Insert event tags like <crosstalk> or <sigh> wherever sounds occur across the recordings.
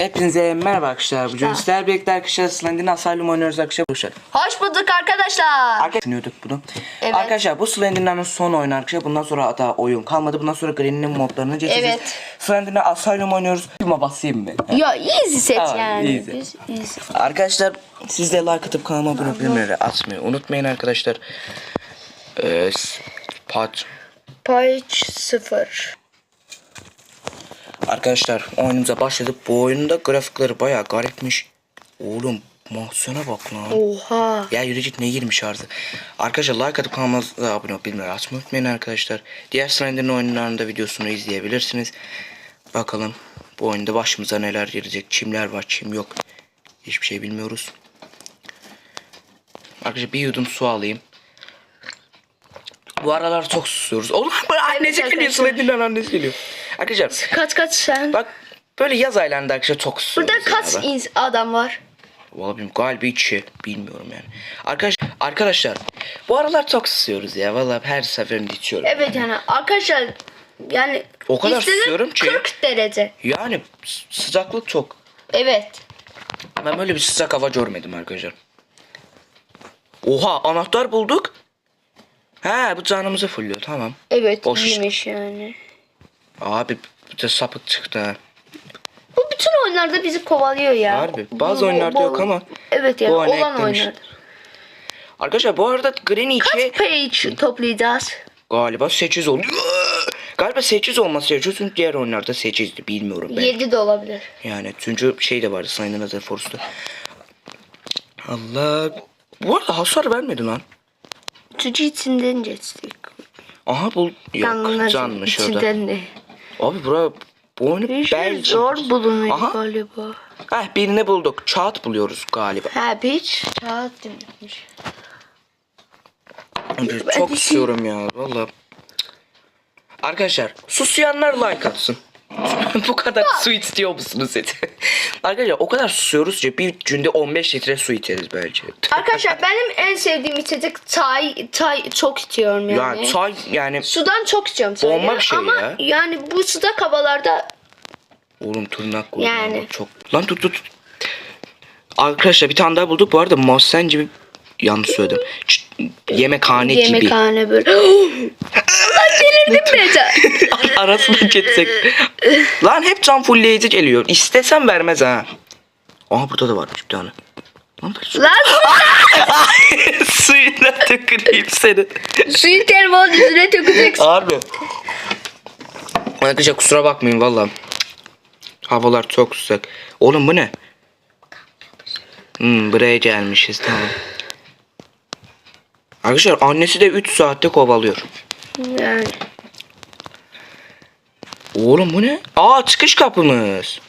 Hepinize merhaba arkadaşlar. Bugün sizlerle birlikte arkadaşlar Slender'in Asylum oynuyoruz arkadaşlar. Hoş bulduk arkadaşlar. arkadaşlar bunu. Evet. Arkadaşlar bu Slender'in son oyunu arkadaşlar. Bundan sonra da oyun kalmadı. Bundan sonra Granny'nin modlarını geçeceğiz. Evet. Slender'in Asylum oynuyoruz. Bir basayım mı? Yo easy seç Tamam, yani. easy. Biz easy. Arkadaşlar siz de like atıp kanalıma abone bildirimleri atmayı unutmayın arkadaşlar. Ee, pat. Page 0. Arkadaşlar oyunumuza başladık. Bu oyunda grafikleri bayağı garipmiş. Oğlum mahsuna bak lan. Oha. Ya yürü git ne girmiş artık. Arkadaşlar like atıp kanalımıza abone olup bildirimleri açmayı unutmayın arkadaşlar. Diğer Slender'ın oyunlarında videosunu izleyebilirsiniz. Bakalım bu oyunda başımıza neler gelecek. Çimler var çim yok. Hiçbir şey bilmiyoruz. Arkadaşlar bir yudum su alayım. Bu aralar çok susuyoruz. Oğlum <laughs> annesi geliyor. Slender'ın annesi geliyor. Arkadaşlar Kaç kaç sen? bak böyle yaz aylarında arkadaşlar çok. Burada kaç ya. Ben- ins adam var? Vallahi bilmiyorum galiba içi bilmiyorum yani. Arkadaş arkadaşlar bu aralar çok susuyoruz ya. Vallahi her seferinde içiyorum. Evet yani arkadaşlar yani O kadar istedim susuyorum ki. 40 derece. Yani s- sıcaklık çok. Evet. Ben böyle bir sıcak hava görmedim arkadaşlar. Oha anahtar bulduk. He bu canımızı fulluyor tamam. Evet Boş. iyiymiş yani. Abi bir de sapık çıktı ha. Bu bütün oyunlarda bizi kovalıyor ya. Harbi. Bazı Bu- oyunlarda bu- yok ama Evet bu oyuna olan eklemiş. oyunlarda. Arkadaşlar bu arada Granny Kaç 2 page toplayacağız? galiba 8 oldu. Galiba 8 olması gerekiyor çünkü diğer oyunlarda 8'di bilmiyorum ben. 7 de olabilir. Yani çünkü şey de vardı Sayın Hazır Force'da. Allah. Bu arada hasar vermedi lan. Çünkü içinden geçtik. Aha bu yok Canlılar canmış orada. içinden de. Abi bura bu oyunu Bir şey Belçika. zor bulunuyor Aha. galiba. Heh birini bulduk. Çağat buluyoruz galiba. Ha hiç kağıt demiş. Çok de- istiyorum ya valla. Arkadaşlar susayanlar like atsın. <laughs> bu kadar su istiyor musunuz dedi. Arkadaşlar o kadar susuyoruz ki bir günde 15 litre su içeriz belki. <laughs> Arkadaşlar benim en sevdiğim içecek çay. Çay çok içiyorum yani. Yani çay yani Sudan çok içiyorum çayı. Bomba bir şey Ama ya. yani bu sıcak havalarda Oğlum tırnak koydum. Yani. ama Çok. Lan tut tut. Arkadaşlar bir tane daha bulduk. Bu arada Mossen gibi yanlış söyledim. Ç- yemekhane gibi. yemekhane böyle. <gasps> <gasps> Allah delirdim Neca. <laughs> Arasına geçsek. Lan hep can fullleyici geliyor. İstesem vermez ha. Aha burada da varmış bir tane. Lan ben su... Lan <laughs> Suyuna tüküreyim seni. suyu telefon yüzüne dökeceksin. Abi. Arkadaşlar kusura bakmayın valla. Havalar çok sıcak. Oğlum bu ne? Hmm, buraya gelmişiz tamam. Arkadaşlar annesi de 3 saatte kovalıyor. Yani. Oğlum bu ne? Aa çıkış kapımız.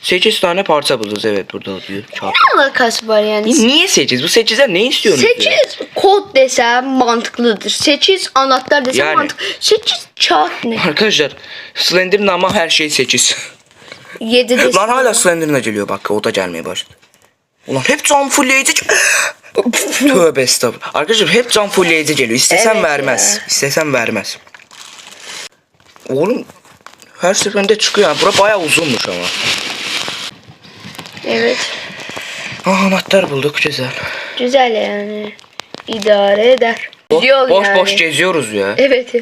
8 tane parça buluruz evet burada diyor. Çarp. Ne alakası var yani? Niye 8? Bu 8'den ne istiyorsunuz? ya? 8 kod desem mantıklıdır. 8 anahtar desem Yani. mantıklı. 8 kağıt ne? Arkadaşlar Slender'ın ama her şey 8. 7 desem. Lan hala Slender'ına geliyor bak o da gelmeye başladı. Ulan hep can fullleyici. <gasps> <laughs> Tövbe estağfurullah. Arkadaşlar hep can fullleyici geliyor. İstesem Evet vermez. İstesem vermez. Oğlum her seferinde çıkıyor. Yani. Bura bayağı uzunmuş ama. Evet. Ah anahtar bulduk güzel. Güzel yani. İdare eder. Boş Yol boş, yani. boş geziyoruz ya. Evet.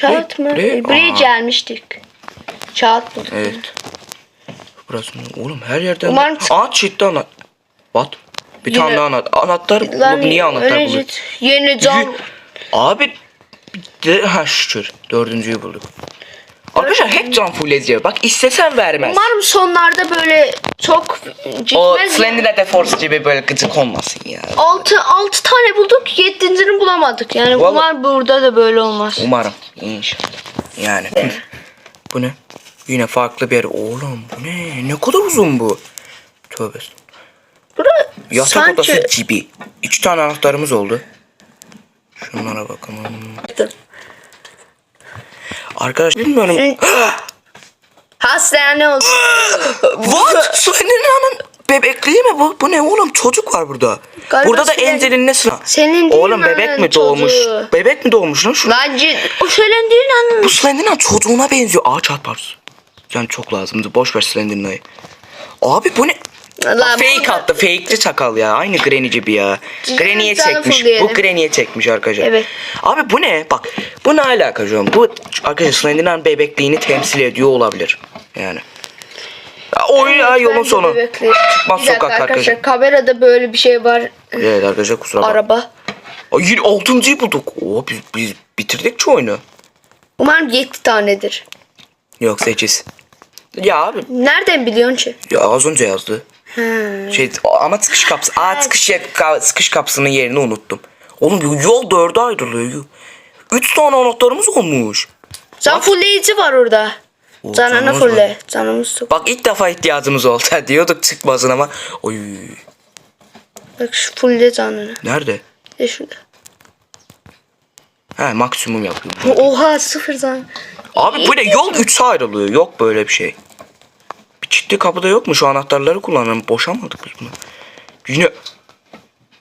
Kağıt mı? buraya- E, Buraya Aa. gelmiştik. Kağıt bulduk. Evet. Burası ne? Oğlum her yerden. Umarım çık- Aa çıktı anahtar. What? Bir Yine- tane daha anahtar. Anahtar Lan bulup niye anahtar öyle buluyor? Yeni cam. Abi de, ha şükür dördüncüyü bulduk. Arkadaşlar hep can full ediyor. Bak istesen vermez. Umarım sonlarda böyle çok o gitmez. Slender de Force gibi böyle gıcık olmasın ya. 6 6 tane bulduk, 7.'sini bulamadık. Yani Vallahi- umar burada da böyle olmaz. Umarım. İnşallah. Yani. bu ne? Yine farklı bir yer. Oğlum bu ne? Ne kadar uzun bu. Tövbe. Burada Yatak sanki odası gibi. İki tane anahtarımız oldu. Şunlara bakalım. Arkadaş bilmiyorum. <gasps> hastane olsun. <gasps> What? Slender'ın bebekliği mi bu? Bu ne oğlum? Çocuk var burada. Galiba burada da senin- Enzel'in ne sıra? Senin Oğlum bebek mi doğmuş? çocuğu. Bebek mi doğmuş lan? Şu, Lan cin, o söylen değil lan. bu Slender'ın çocuğuna benziyor. Aa çarparsın. Yani çok lazımdı. Boş ver Slender'ın Abi bu ne? Lan fake attı. Fake'li sakal ya. Aynı Granny gibi ya. Granny'ye çekmiş. Bu Granny'ye çekmiş arkadaşlar. Evet. Abi bu ne? Bak bu ne alaka şu an? Bu arkadaşlar Slenderman bebekliğini temsil ediyor olabilir. Yani. Ya, Oyun ya yolun sonu. Çıkmaz sokak arkadaşlar. Kamerada böyle bir şey var. Evet arkadaşlar kusura bakma. Araba. Ay, altıncıyı bulduk. Oo, biz, biz bitirdik ki oyunu. Umarım 7 tanedir. Yok 8. Ya abi Nereden biliyorsun ki? ya az önce yazdı. Şey ama sıkış kapsı. <laughs> Aa sıkış, ka- sıkış kapsının yerini unuttum. Oğlum yol dörde ayrılıyor. Üç tane anahtarımız olmuş. Can fulleyici var orada. Oo, Canını canımız fulle. Canımız çok. Bak ilk defa ihtiyacımız oldu <laughs> diyorduk çıkmasın ama. Oy. Bak şu fulle canını. Nerede? De şurada. He maksimum yapıyor. Oha sıfır can. Abi bu ne yol üçe ayrılıyor. Yok böyle bir şey. Çiftli kapıda yok mu? Şu anahtarları kullanalım. Boşamadık biz bunu. Yine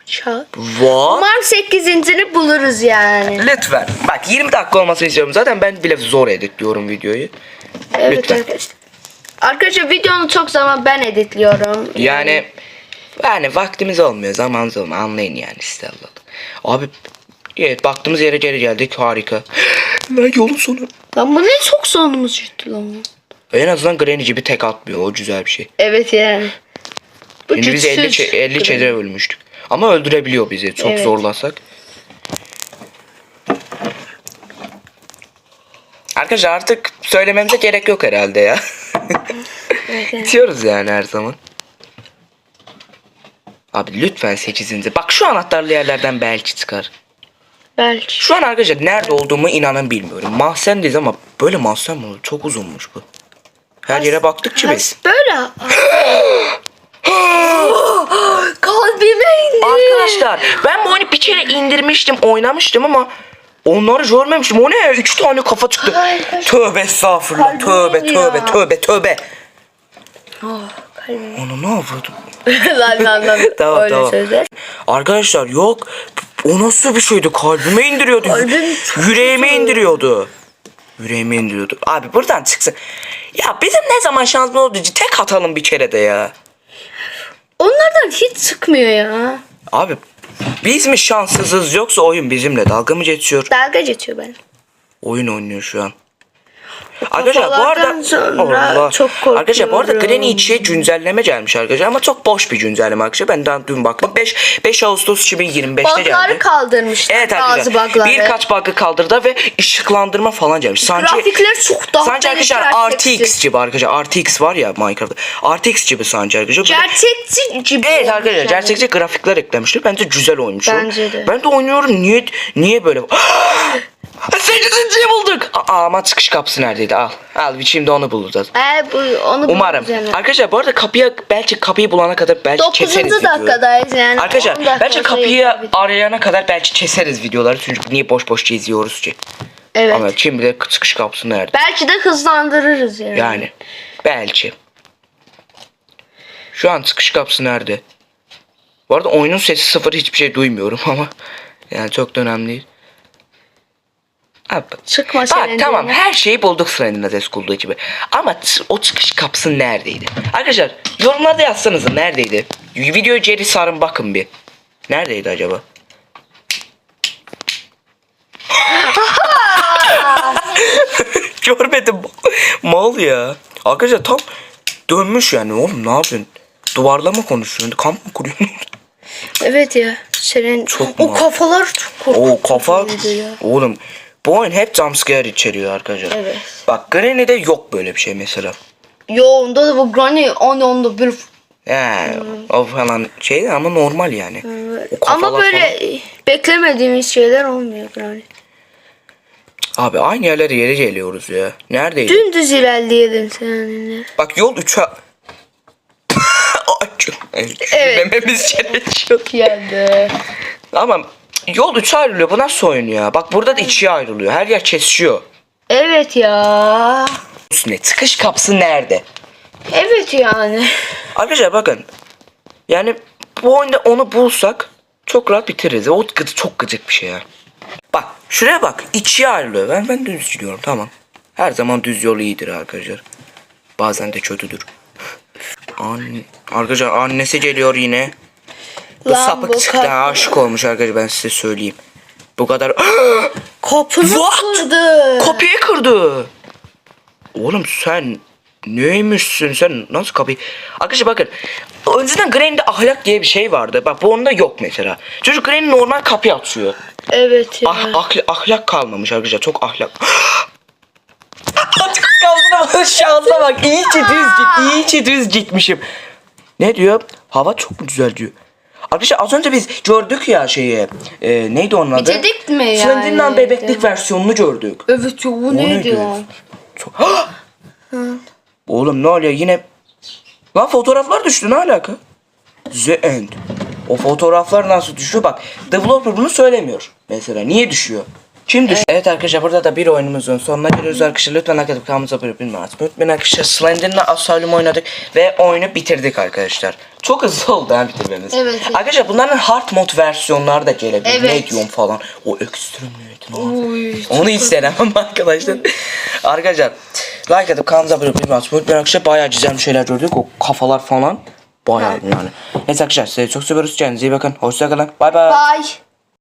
Çal. What? Umarım 8.'ini buluruz yani. Lütfen. Bak 20 dakika olmasını istiyorum. Zaten ben bile zor editliyorum videoyu. Evet Lütfen. arkadaşlar. Arkadaşlar videonun çok zaman ben editliyorum. Yani yani vaktimiz olmuyor. Zamanımız olmuyor. Anlayın yani siz de Allah'ım. Abi evet baktığımız yere geri geldik. Harika. <gasps> Lan yolun sonu. Lan bu ne çok sonumuz çıktı lan. En azından Granny gibi tek atmıyor. O güzel bir şey. Evet yani. Bu Şimdi biz 50, güçsüz. çe- 50 çedere ölmüştük. Ama öldürebiliyor bizi çok Evet. zorlasak. Arkadaşlar artık söylememize gerek yok herhalde ya. <laughs> Evet, evet. Bitiyoruz yani her zaman. Abi lütfen 8. Bak şu anahtarlı yerlerden belki çıkar. Belki. Şu an arkadaşlar nerede olduğumu inanın bilmiyorum. Mahzendeyiz ama böyle mahzen mi olur? Çok uzunmuş bu. Her yere baktıkça biz. Böyle. <gasps> Kalbime indi. Arkadaşlar ben bu oyunu bir kere indirmiştim, oynamıştım ama onları görmemiştim. O ne? Üç tane kafa çıktı. Tövbe estağfurullah. Kalbim Tövbe tövbe tövbe tövbe. Kalbime. Onu ne yapıyordum? <laughs> lan lan lan. <laughs> Tamam Öyle tamam. sözler. Arkadaşlar yok. O nasıl bir şeydi? Kalbime indiriyordu. Kalbim çok Yüreğime indiriyordu. Yüreğime indiriyordu. Abi buradan çıksın. Ya bizim ne zaman şansımız oldu? Tek atalım bir kere de ya. Onlardan hiç çıkmıyor ya. Abi biz mi şanssızız yoksa oyun bizimle dalga mı geçiyor? Dalga geçiyor ben. Oyun oynuyor şu an. Arkadaşlar bu arada sonra çok Arkadaşlar bu arada korkuyorum. Granny içiye güncelleme gelmiş arkadaşlar ama çok boş bir güncelleme arkadaşlar. Ben daha dün baktım. 5 5 Ağustos 2025'te Bug'ları geldi. kaldırmışlar Evet bazı bug'ları. Birkaç bug'ı kaldırdı ve ışıklandırma falan gelmiş. Sanki Grafikler çok daha Sanki arkadaşlar. RTX gibi arkadaşlar. RTX var ya Minecraft'ta. RTX gibi sanki arkadaşlar. Gerçekçi gibi Evet arkadaşlar yani. gerçekçi grafikler eklemişler. Bence güzel oymuş. Bence de. Ben de oynuyorum. Niye niye böyle? <gasps> <laughs> Sekizinciyi bulduk. Aa, ama çıkış kapısı neredeydi? Al. Al şimdi onu bulacağız. Ee, bu, onu Umarım. yani. Arkadaşlar bu arada kapıya belki kapıyı bulana kadar belki 9. keseriz videoyu. dakikadayız yani. Arkadaşlar 10 dakika bence sonra kapıyı arayana kadar belki keseriz videoları. Çünkü niye boş boş izliyoruz ki. Evet. Ama şimdi de çıkış kapısı nerede? Belki de hızlandırırız yani. Yani belki. Şu an çıkış kapısı nerede? Bu arada oyunun sesi sıfır hiçbir şey duymuyorum <laughs> ama yani çok da önemli değil. Abi, Çıkma Bak senin tamam her şeyi bulduk Slender'ın Adesk olduğu gibi. Ama o çıkış kapısı neredeydi? Arkadaşlar yorumlarda yazsanıza neredeydi? Videoyu geri sarın bakın bir. Neredeydi acaba? <laughs> Görmedim. Mal ya. Arkadaşlar tam dönmüş yani oğlum ne yapıyorsun? Duvarla mı konuşuyorsun? Kamp mı kuruyorsun? Evet ya. Senin Çok o kafalar çok korkunç. o kafa oğlum bu oyun hep jumpscare içeriyor arkadaşlar. Evet. Bak Granny'de yok böyle bir şey mesela. Yo onda da bu Granny on onda bir He, o falan şey ama normal yani. O ama böyle beklemediğimiz şeyler olmuyor Granny. falan. Abi aynı yerlere yere geliyoruz ya. Neredeydi? Dümdüz ilerleyelim seninle. Bak yol 3'e... <laughs> Evet. Mememiz gerekiyor. Geldi. Ama yol 3'e ayrılıyor. Bu nasıl oyun ya? Bak burada da ikiye ayrılıyor. Her yer kesişiyor. Evet ya. Ne? Çıkış kapısı nerede? Evet yani. Arkadaşlar bakın. Yani bu oyunda onu bulsak çok rahat bitiririz. O gıcık, çok gıcık bir şey ya. Bak şuraya bak. İkiye ayrılıyor. Ben, ben düz gidiyorum tamam. Her zaman düz yol iyidir arkadaşlar. Bazen de kötüdür. <gasps> Anne, arkadaşlar annesi geliyor yine. Bu Lan sapık bu çıktı ha, aşık olmuş arkadaşlar ben size söyleyeyim. Bu kadar <gasps> Kapını What? kırdı. kapıyı kırdı. Oğlum sen neymişsin sen nasıl kapıyı Arkadaşlar bakın önceden Granny'de ahlak diye bir şey vardı. Bak bu onda yok mesela. Çocuk Granny normal kapıyı atıyor. Evet ya. Ah, ahl- ahlak kalmamış arkadaşlar çok ahlak. <gasps> Açık bak <laughs> şansa bak iyice düz git iyice düz gitmişim. Ne diyor? Hava çok mu güzel diyor. Arkadaşlar az önce biz gördük ya şeyi. E, neydi onun adı? Bitirdik mi yani? Slenderman bebeklik versiyonunu gördük. Evet ya bu neydi? ya? Çok... <gasps> Oğlum ne oluyor yine? Lan fotoğraflar düştü ne alaka? The End. O fotoğraflar nasıl düşüyor bak. Developer bunu söylemiyor. Mesela niye düşüyor? Kim düşüyor? Evet arkadaşlar burada da bir oyunumuzun sonuna geliyoruz arkadaşlar. Lütfen like atıp kanalımıza abone olmayı unutmayın. Unutmayın arkadaşlar Slender'la Asylum oynadık ve oyunu bitirdik arkadaşlar. Çok hızlı oldu ha bitirmemiz. Evet. Arkadaşlar bunların hard mode versiyonları da gelebilir. Evet. Medium falan. O ekstrem neydi lan? Uy, Onu isterim <laughs> arkadaşlar. arkadaşlar like atıp kanalımıza abone olmayı unutmayın. Ben arkadaşlar bayağı güzel şeyler gördük. O kafalar falan. Bayağı yani. Neyse arkadaşlar size çok seviyoruz. Kendinize iyi bakın. Hoşçakalın. Bay bay. Bye.